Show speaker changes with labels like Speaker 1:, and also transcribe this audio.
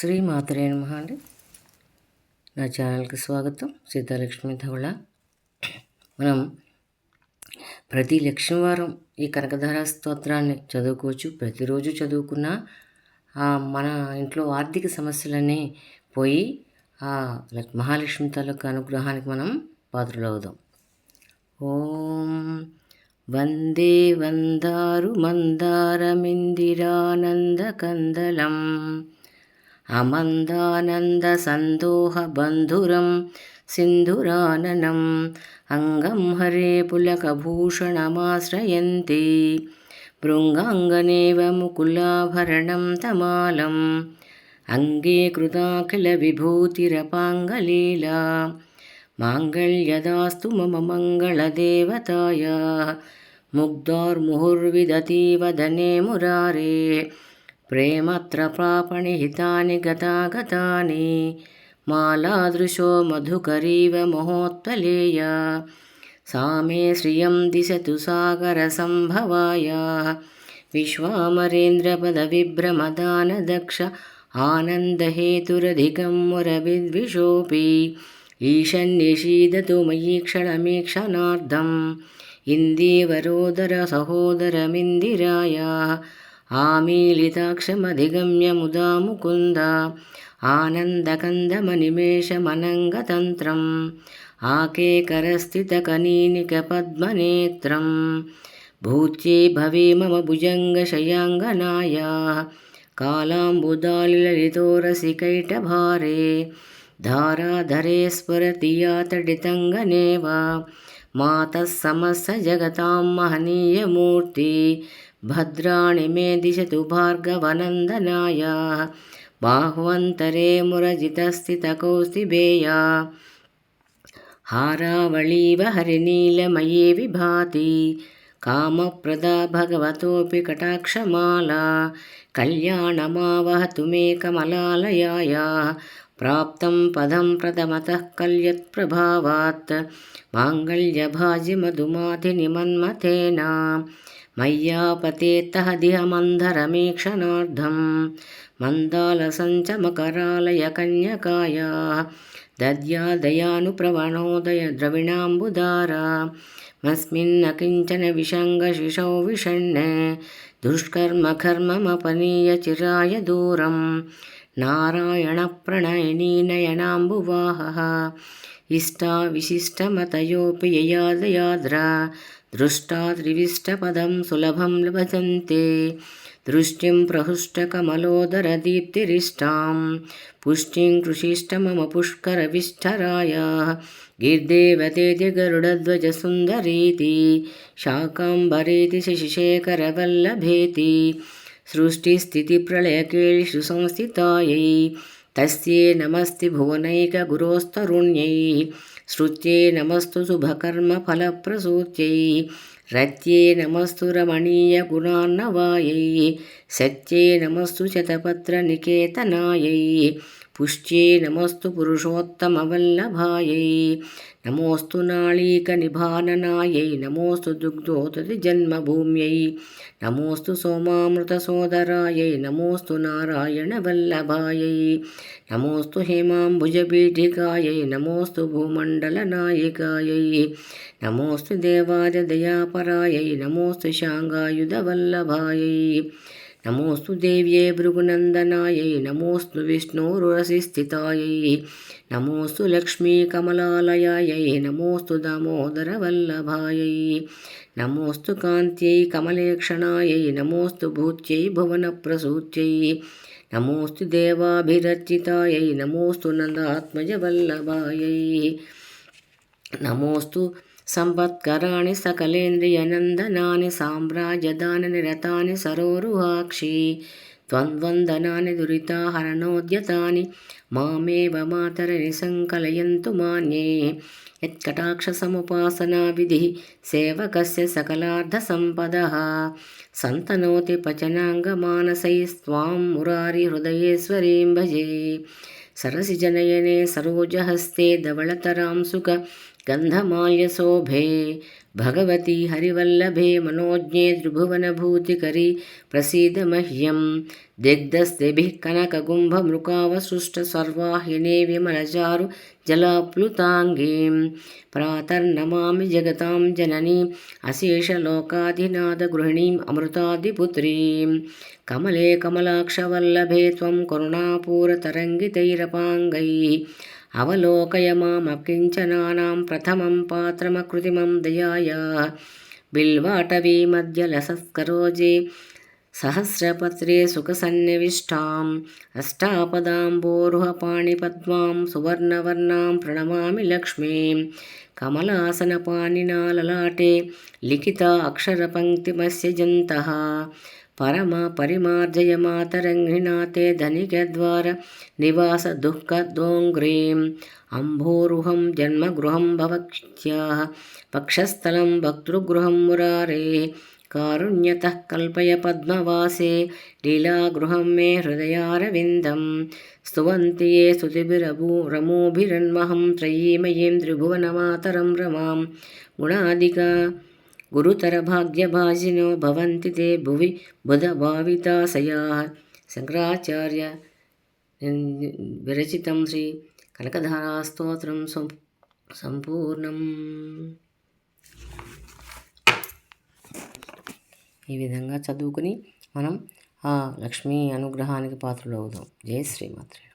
Speaker 1: శ్రీ మాతరే నమః అండి. నా ఛానల్కి స్వాగతం. సీతాలక్ష్మి ధవళ. మనం ప్రతి లక్ష్మీవారం ఈ కనకధార స్తోత్రాన్ని చదువుకోవచ్చు. ప్రతిరోజు చదువుకున్నా మన ఇంట్లో ఆర్థిక సమస్యలన్నీ పోయి ఆ మహాలక్ష్మి తాలూకు అనుగ్రహానికి మనం పాత్రలవుదాం. ఓం వందే వందారు మందారమిందిరానందకందలం. अमन्दानन्दसन्दोहबन्धुरं सिन्धुराननम् अङ्गं हरे पुलकभूषणमाश्रयन्ति भृङ्गाङ्गनेव मुकुलाभरणं तमालम् अङ्गीकृताखिलविभूतिरपाङ्गलीला माङ्गल्यदास्तु मम मङ्गलदेवताया मुग्धोर्मुहुर्विदतीवदने मुरारे प्रेमत्र प्रापणिहितानि गतागतानि। मालादृशो मधुकरीव महोत्तलेया। सा मे श्रियं दिशतु सागरसम्भवाय विश्वामरेन्द्रपदविभ्रमदानदक्ष आनन्दहेतुरधिकं मुरविद्विषोऽपि। ईशन्निषीदतु मयि क्षणमीक्षणार्धम् इन्दीवरोदरसहोदरमिन्दिरायाः आमीलिताक्षमधिगम्य मुदा मुकुन्द आनन्दकन्दमनिमेषमनङ्गतन्त्रम् आकेकरस्थितकनीनिकपद्मनेत्रम् भूत्यै भवे मम भुजङ्गशयाङ्गनायाः कालाम्बुदालिललितोरसिकैटभारे धाराधरे स्फुरति या तडितङ्गनेव मातः समस्तजगतां महनीयमूर्ति भद्राणि मे दिशतु भार्गवनन्दनाय बाह्वन्तरे मुरजितस्थितकौस्तिबेया हारावळीव हरिनीलमये विभाति कामप्रदा भगवतोऽपि कटाक्षमाला कल्याणमावहतु मे कमलालयायाः प्राप्तं पदं प्रथमतः कल्यत्प्रभावात् माङ्गल्यभाजिमधुमाधिनिमन्मथेन मय्यापतेत्तः दिहमन्धरमीक्षणार्धं मन्दालसञ्चमकरालयकन्यकायाः दद्यादयानुप्रवणोदय द्रविणाम्बुदारा मस्मिन्न किञ्चन विषङ्गशिशौ विषण्णे दुष्कर्मकर्ममपनीय चिराय दूरं नारायणप्रणयिनी नयनाम्बुवाहः इष्टा विशिष्टमतयोऽपि ययादयाद्र दृष्टा त्रिविष्टपदं सुलभं लभन्ते दृष्टिं प्रहुष्टकमलोदरदीप्तिरिष्टां पुष्टिं कृषिष्ट मम पुष्करविष्ठरायाः गिर्देवतेति गरुडध्वजसुन्दरीति शाकाम्बरेति शशिशेखरवल्लभेति सृष्टिस्थितिप्रलयकेलिषु संस्थितायै तस्यै नमस्ति भुवनैकगुरोस्तरुण्यै श्रुत्यै नमस्तु शुभकर्मफलप्रसूत्यै रत्यै नमस्तु रमणीयगुणार्णवायै सत्यै नमस्तु शतपत्रनिकेतनायै പുഷ്ട്യേ നമോസ്തു പുരുഷോത്തമവല്ലഭായൈ നമോസ്തു നാളീകനിഭാനനായൈ നമോസ്തു ദുഗ്ധോദതി ജന്മഭൂമ്യൈ നമോസ്തു സോമാമൃതസോദരായൈ നമോസ്തു നാരായണവല്ലഭായൈ നമോസ്തു ഹേമാംബുജപീഠികായൈ നമോസ്തു ഭൂമണ്ഡലനായികായൈ നമോസ്തു ദേവാജദയാപരായൈ നമോസ്തു ശാങ്കായുധവല്ലഭായൈ నమోస్తు దేవ్యే భృగునందనాయై నమోస్తు విష్ణురసిస్థితాయై నమోస్తు లక్ష్మీకమలాలయాయై నమోస్తు దామోదరవల్లభాయై నమోస్తు కాంత్యై కమలేక్షణాయై నమోస్తు భూత్యై భువనప్రసూత్యై నమోస్తు దేవాభిరచితాయై నమోస్తు నందాత్మజవల్లభాయై నమోస్తు సంపత్కరాణి సకలేంద్రియనందనాని సామ్రాజ్యదాననిరతాని సరోరుహాక్షి ద్వంద్వందనాని దురితాహరణోద్యతాని మామేవ మాతర నిసంకలయంతు మాన్యే. యత్కటాక్షసముపాసనావిధి సేవకస్య సకలార్థసంపద సంతనోతి పచనాంగమానసైస్వాం మురారి హృదయేశ్వరీం భజే. సరసిజనయనే సరోజహస్తే ధవళతరాంసుక స్కంధమాయ శోభే. భగవతి హరివల్లభే మనోజ్ఞే త్రిభువన భూతికరి ప్రసీద మహ్యం దిగ్ధస్తిభిః సర్వాహినే విమలజారు జలాప్లుతాంగీ. ప్రాతర్నమామి జగతాం జనని అశేషలోకాధినాథ గృహిణీం అమృతాదిపుత్రీం. కమలే కమలాక్షవల్లభే త్వం కరుణాపూరతరంగితైరపాంగై. అవలోకయ మామకించనానాం ప్రథమం పాత్రమకృతిమం దయాయ. బిల్వాటవీ మధ్య లసస్కరోజే సహస్రపత్రే సుఖసన్నివిష్టాం. అష్టాపదాంబోరుహపాణిపద్మాం సువర్ణవర్ణాం ప్రణమామి లక్ష్మీం. కమలాసనపాణినా లలాటే లిఖిత అక్షరపంక్తిమస్య జంతః పరమ పరిమార్జయ మాతరంగిణా తే ధనికద్వార నివాస దుఃఖదోంగ్రీం అంభోరుహం జన్మగృహం భవక్ష్యా పక్షస్థలం భక్తృగృహం మురారే కారుణ్యత కల్పయ పద్మవాసే లీలాగృహం మే హృదయారవిందం. స్తువంతి ఏ స్తుతిభిరభూ రమోభిరన్మహం త్రయీమయీం త్రిభువనమాతరం రమాం. గుణాదికా గురుతరభాగ్యభాజినో భవంతి తే భువి బుధభావితాశయా శంకరాచార్య విరచితం శ్రీ కనకధారాస్తోత్రం సంపూర్ణం ఈ విధంగా చదువుకుని మనం ఆ లక్ష్మీ అనుగ్రహానికి పాత్రలు అవుదాం. జై శ్రీమాత్రే